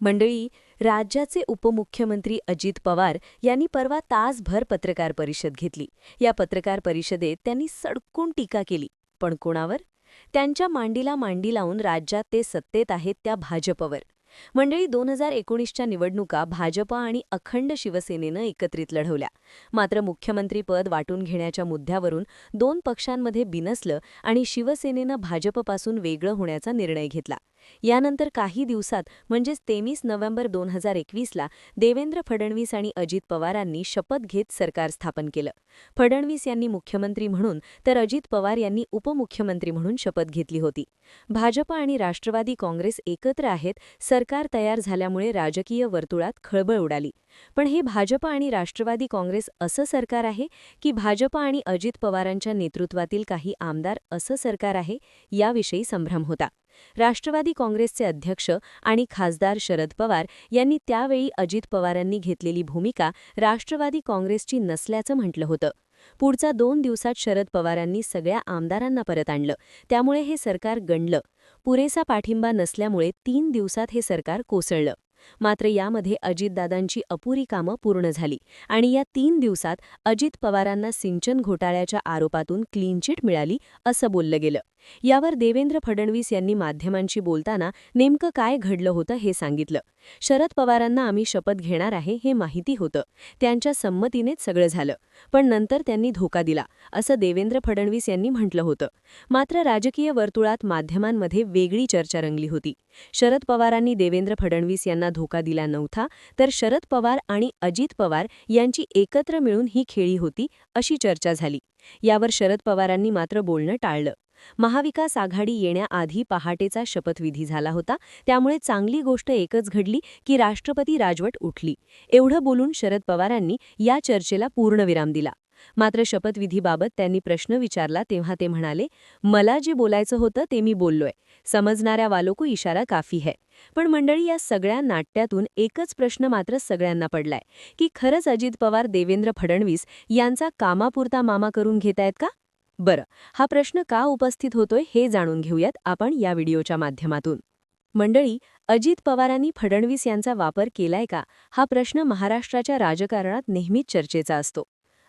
मंडळी राज्याचे उपमुख्यमंत्री अजित पवार यांनी परवा तासभर पत्रकार परिषद घेतली. या पत्रकार परिषदेत त्यांनी सडकून टीका केली. पण कोणावर? त्यांच्या मांडीला मांडी लावून राज्यात ते सत्तेत आहेत त्या भाजपवर. मंडळी दोन हजार एकोणीसच्या निवडणुका भाजप आणि अखंड शिवसेनेनं एकत्रित लढवल्या. मात्र मुख्यमंत्रीपद वाटून घेण्याच्या मुद्द्यावरून दोन पक्षांमध्ये बिनसलं आणि शिवसेनेनं भाजपपासून वेगळं होण्याचा निर्णय घेतला. यानंतर काही दिवसात म्हणजेच तेवीस नोव्हेंबर दोन हजार एकवीसला देवेंद्र फडणवीस आणि अजित पवारांनी शपथ घेत सरकार स्थापन केलं. फडणवीस यांनी मुख्यमंत्री म्हणून तर अजित पवार यांनी उपमुख्यमंत्री म्हणून शपथ घेतली होती. भाजप आणि राष्ट्रवादी काँग्रेस एकत्र आहेत सरकार तयार झाल्यामुळे राजकीय वर्तुळात खळबळ उडाली. पण हे भाजप आणि राष्ट्रवादी काँग्रेस असं सरकार आहे की भाजप आणि अजित पवारांच्या नेतृत्वातील काही आमदार असं सरकार आहे याविषयी संभ्रम होता. राष्ट्रवादी काँग्रेसचे अध्यक्ष आणि खासदार शरद पवार यांनी त्यावेळी अजित पवारांनी घेतलेली भूमिका राष्ट्रवादी काँग्रेसची नसल्याचं म्हटलं होतं. पुढचा दोन दिवसात शरद पवारांनी सगळ्या आमदारांना परत आणलं. त्यामुळे हे सरकार गणलं पुरेसा पाठिंबा नसल्यामुळे तीन दिवसात हे सरकार कोसळलं. मात्र यामध्ये अजितदादांची अपुरी कामं पूर्ण झाली आणि या तीन दिवसात अजित पवारांना सिंचन घोटाळ्याच्या आरोपातून क्लीनचिट मिळाली असं बोललं गेलं. यावर देवेंद्र फडणवीस यांनी माध्यमांशी बोलताना नेमकं काय घडलं होतं हे सांगितलं. शरद पवारांना आम्ही शपथ घेणार आहे हे माहिती होतं. त्यांच्या संमतीनेच सगळं झालं. पण नंतर त्यांनी धोका दिला असं देवेंद्र फडणवीस यांनी म्हटलं होतं. मात्र राजकीय वर्तुळात माध्यमांमध्ये वेगळी चर्चा रंगली होती. शरद पवारांनी देवेंद्र फडणवीस यांना धोका दिला नव्हता तर शरद पवार आणि अजित पवार यांची एकत्र मिळून ही खेळी होती अशी चर्चा झाली. यावर शरद पवारांनी मात्र बोलणं टाळलं. महाविकास आघाडी येण्याआधी पहाटेचा शपथविधी झाला होता त्यामुळे चांगली गोष्ट एकच घडली की राष्ट्रपती राजवट उठली. एवढं बोलून शरद पवारांनी या चर्चेला पूर्णविराम दिला. मात्र शपथविधीबाबत त्यांनी प्रश्न विचारला तेव्हा ते म्हणाले मला जे बोलायचं होतं ते मी बोललोय. समजणाऱ्या वालोको इशारा काफी है. पण मंडळी या सगळ्या नाट्यातून एकच प्रश्न मात्र सगळ्यांना पडलाय. की खरंच अजित पवार देवेंद्र फडणवीस यांचा कामापुरता मामा करून घेतायत का? बरं हा प्रश्न का उपस्थित होतोय हे जाणून घेऊयात आपण या व्हिडिओच्या माध्यमातून. मंडळी अजित पवारांनी फडणवीस यांचा वापर केलाय का? हा प्रश्न महाराष्ट्राच्या राजकारणात नेहमीच चर्चेचा असतो.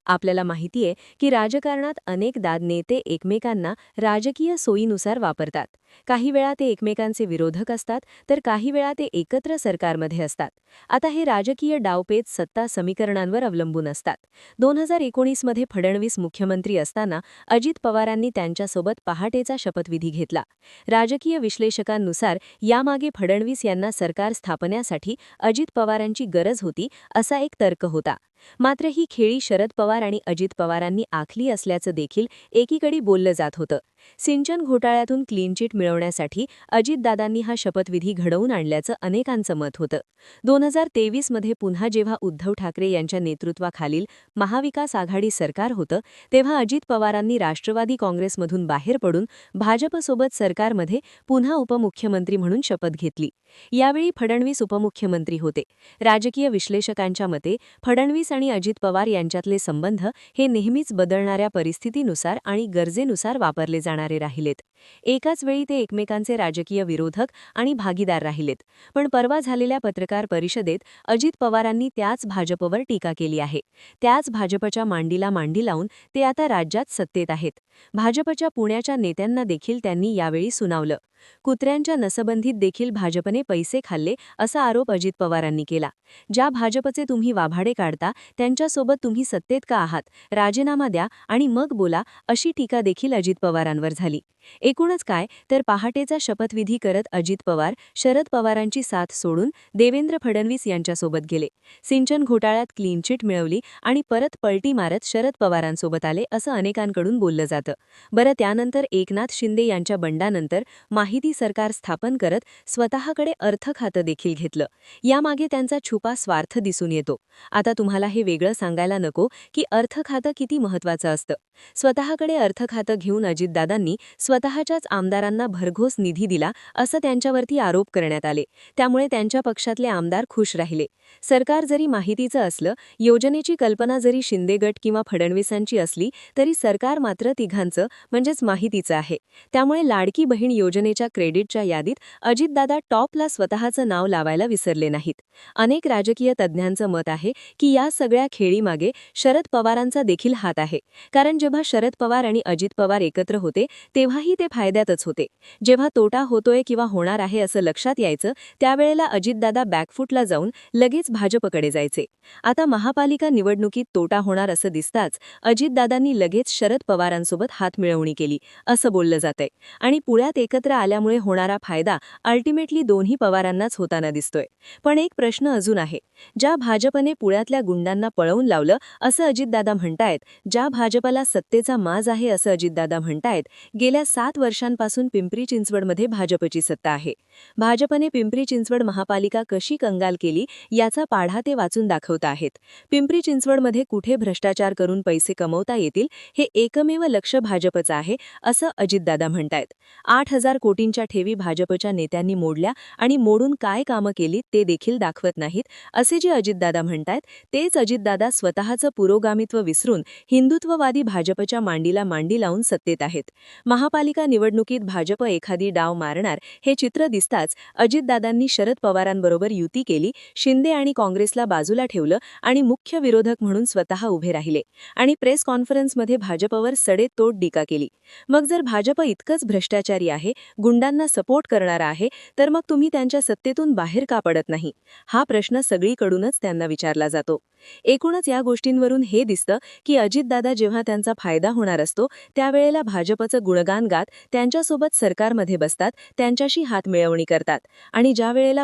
आपल्याला माहितीये की राजकारणात अनेकदा नेते एकमेकांना राजकीय सोयीनुसार वापरतात. काही वेळा ते एकमेकांचे विरोधक असतात तर काही वेळा ते एकत्र सरकारमध्ये असतात. आता हे राजकीय डावपेच सत्ता समीकरणांवर अवलंबून असतात. दोन हजार एकोणीसमध्ये फडणवीस मुख्यमंत्री असताना अजित पवारांनी त्यांच्यासोबत पहाटेचा शपथविधी घेतला. राजकीय विश्लेषकांनुसार यामागे फडणवीस यांना सरकार स्थापण्यासाठी अजित पवारांची गरज होती असा एक तर्क होता. मात्र ही खेळी शरद पवार आणि अजित पवारांनी आखली असल्याचं देखील एकीकडे बोललं जात होतं. सिंचन घोटाळ्यातून क्लीन चिट मिळवण्यासाठी अजितदादांनी हा शपथविधी घडवून आणल्याचं अनेकांचं मत होतं. दोन हजार तेवीसमध्ये पुन्हा जेव्हा उद्धव ठाकरे यांच्या नेतृत्वाखालील महाविकास आघाडी सरकार होतं तेव्हा अजित पवारांनी राष्ट्रवादी काँग्रेसमधून बाहेर पडून भाजपसोबत सरकारमध्ये पुन्हा उपमुख्यमंत्री म्हणून शपथ घेतली. यावेळी फडणवीस उपमुख्यमंत्री होते. राजकीय विश्लेषकांच्या मते फडणवीस आणि अजित पवार यांच्यातले संबंध हे नेहमीच बदलणाऱ्या परिस्थितीनुसार आणि गरजेनुसार वापरले जाणारे राहिलेत. एकाच वेळी ते एकमेकांचे राजकीय विरोधक आणि भागीदार राहिलेत. पण परवा झालेल्या पत्रकार परिषदेत अजित पवारांनी त्याच भाजपवर टीका केली आहे. त्याच भाजपच्या मांडीला मांडी लावून ते आता राज्यात सत्तेत आहेत. भाजपच्या पुण्याच्या नेत्यांना देखील त्यांनी यावेळी सुनावलं. कुत्र्यांच्या नसबंधीत देखील भाजपने पैसे खाल्ले असा आरोप अजित पवारांनी केला. ज्या भाजपचे तुम्ही वाभाडे काढता त्यांच्यासोबत तुम्ही सत्तेत का आहात? राजीनामा द्या आणि मग बोला अशी टीका देखील अजित पवारांवर झाली. एकूणच काय? तर पहाटेचा शपथविधी करत अजित पवार शरद पवारांची साथ सोडून देवेंद्र फडणवीस यांच्यासोबत गेले. सिंचन घोटाळ्यात क्लीन चिट मिळवली आणि परत पलटी मारत शरद पवारांसोबत आले असं अनेकांकडून बोललं जातं. बरं त्यानंतर एकनाथ शिंदे यांच्या बंडानंतर माहिती माहिती सरकार स्थापन करत स्वतःकडे अर्थ खातं देखील घेतलं. यामागे त्यांचा छुपा स्वार्थ दिसून येतो. आता तुम्हाला हे वेगळं सांगायला नको की अर्थ खातं किती महत्वाचं असतं. स्वतःकडे अर्थ खातं घेऊन अजितदादांनी स्वतःच्याच आमदारांना भरघोस निधी दिला असं त्यांच्यावरती आरोप करण्यात आले. त्यामुळे त्यांच्या पक्षातले आमदार खुश राहिले. सरकार जरी माहितीचं असलं योजनेची कल्पना जरी शिंदे गट किंवा फडणवीसांची असली तरी सरकार मात्र तिघांचं म्हणजेच माहितीचं आहे. त्यामुळे लाडकी बहीण योजनेच्या स्वतःच्या क्रेडिटच्या यादीत अजितदादा टॉपला स्वतःचं नाव लावायला विसरले नाहीत. अनेक राजकीय तज्ज्ञांचं मत आहे की या सगळ्या खेळीमागे शरद पवारांचा देखील हात आहे. कारण जेव्हा शरद पवार आणि अजित पवार एकत्र होते तेव्हाही ते फायद्यातच होते. जेव्हा तोटा होतोय किंवा होणार आहे असं लक्षात यायचं त्यावेळेला अजितदादा बॅकफूटला जाऊन लगेच भाजपकडे जायचे. आता महापालिका निवडणुकीत तोटा होणार असं दिसताच अजितदादांनी लगेच शरद पवारांसोबत हात मिळवणी केली असं बोललं जातंय. आणि पुण्यात एकत्र आल्यामुळे होणारा फायदा अल्टिमेटली दोन्ही पवारांनाच होताना दिसतोय. पण एक प्रश्न अजून आहे. ज्या भाजपने पुण्यातल्या गुंडांना पळवून लावलं असं अजितदादा म्हणतायत ज्या भाजपला सत्तेचा माज आहे असं अजितदादा म्हणतायत गेल्या सात वर्षांपासून पिंपरी चिंचवडमध्ये भाजपची सत्ता आहे. भाजपने पिंपरी चिंचवड महापालिका कशी कंगाल केली याचा पाढा ते वाचून दाखवत आहेत. पिंपरी चिंचवडमध्ये कुठे भ्रष्टाचार करून पैसे कमवता येतील हे एकमेव लक्ष भाजपचं आहे असं अजितदादा म्हणतायत. आठ हजार कोटी कोटींच्या ठेवी भाजपच्या नेत्यांनी मोडल्या आणि मोडून काय कामं केली ते देखील दाखवत नाहीत असे जे अजितदादा म्हणतायत तेच अजितदादा स्वतःचं पुरोगामित्व विसरून हिंदुत्ववादी भाजपच्या मांडीला मांडी लावून सत्तेत आहेत. महापालिका निवडणुकीत भाजप एखादी डाव मारणार हे चित्र दिसताच अजितदादांनी शरद पवारांबरोबर युती केली शिंदे आणि काँग्रेसला बाजूला ठेवलं आणि मुख्य विरोधक म्हणून स्वतः उभे राहिले आणि प्रेस कॉन्फरन्समध्ये भाजपवर सडेतोड टीका केली. मग जर भाजप इतकंच भ्रष्टाचारी आहे गुंडांना सपोर्ट करणारा आहे तर मग तुम्ही त्यांच्या सत्तेतून बाहेर का पडत नाही? हा प्रश्न सगळीकडूनच त्यांना विचारला जातो. एकूणच या गोष्टींवरून हे दिसतं की अजितदादा जेव्हा त्यांचा फायदा होणार असतो त्यावेळेला भाजपचं गुणगान गात त्यांच्यासोबत सरकारमध्ये बसतात त्यांच्याशी हात मिळवणी करतात. आणि ज्या वेळेला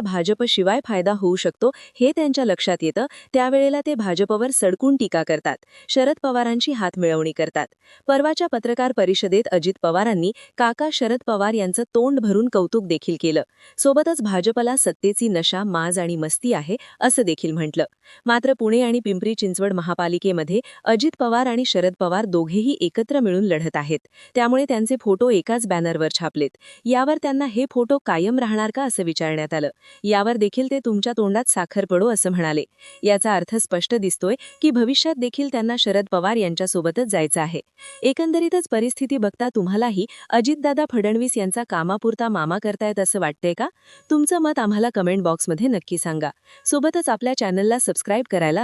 फायदा होऊ शकतो हे त्यांच्या लक्षात येतं त्यावेळेला ते भाजपवर सडकून टीका करतात शरद पवारांची हात मिळवणी करतात. परवाच्या पत्रकार परिषदेत अजित पवारांनी काका शरद पवार यांचं तोंड भरून कौतुक देखील केलं. सोबतच भाजपला सत्तेची नशा माज आणि मस्ती आहे असं देखील म्हटलं. मात्र पुणे आणि पिंपरी चिंचवड महापालिकेमध्ये अजित पवार आणि शरद पवार दोघेही एकत्र मिळून लढत आहेत. त्यामुळे त्यांचे फोटो एकाच बॅनरवर छापलेत. यावर त्यांना हे फोटो कायम राहणार का असं विचारण्यात आलं. यावर देखील ते तुमच्या तोंडात साखर पडो असं म्हणाले. याचा अर्थ स्पष्ट दिसतोय की भविष्यात देखील त्यांना शरद पवार यांच्यासोबतच जायचं आहे. एकंदरीतच परिस्थिती बघता तुम्हालाही अजितदादा फडणवीस यांचा कामापुरता मामा करतायत असं वाटतंय का? तुमचं मत आम्हाला कमेंट बॉक्समध्ये नक्की सांगा. सोबतच आपल्या चॅनलला सबस्क्राईब करायला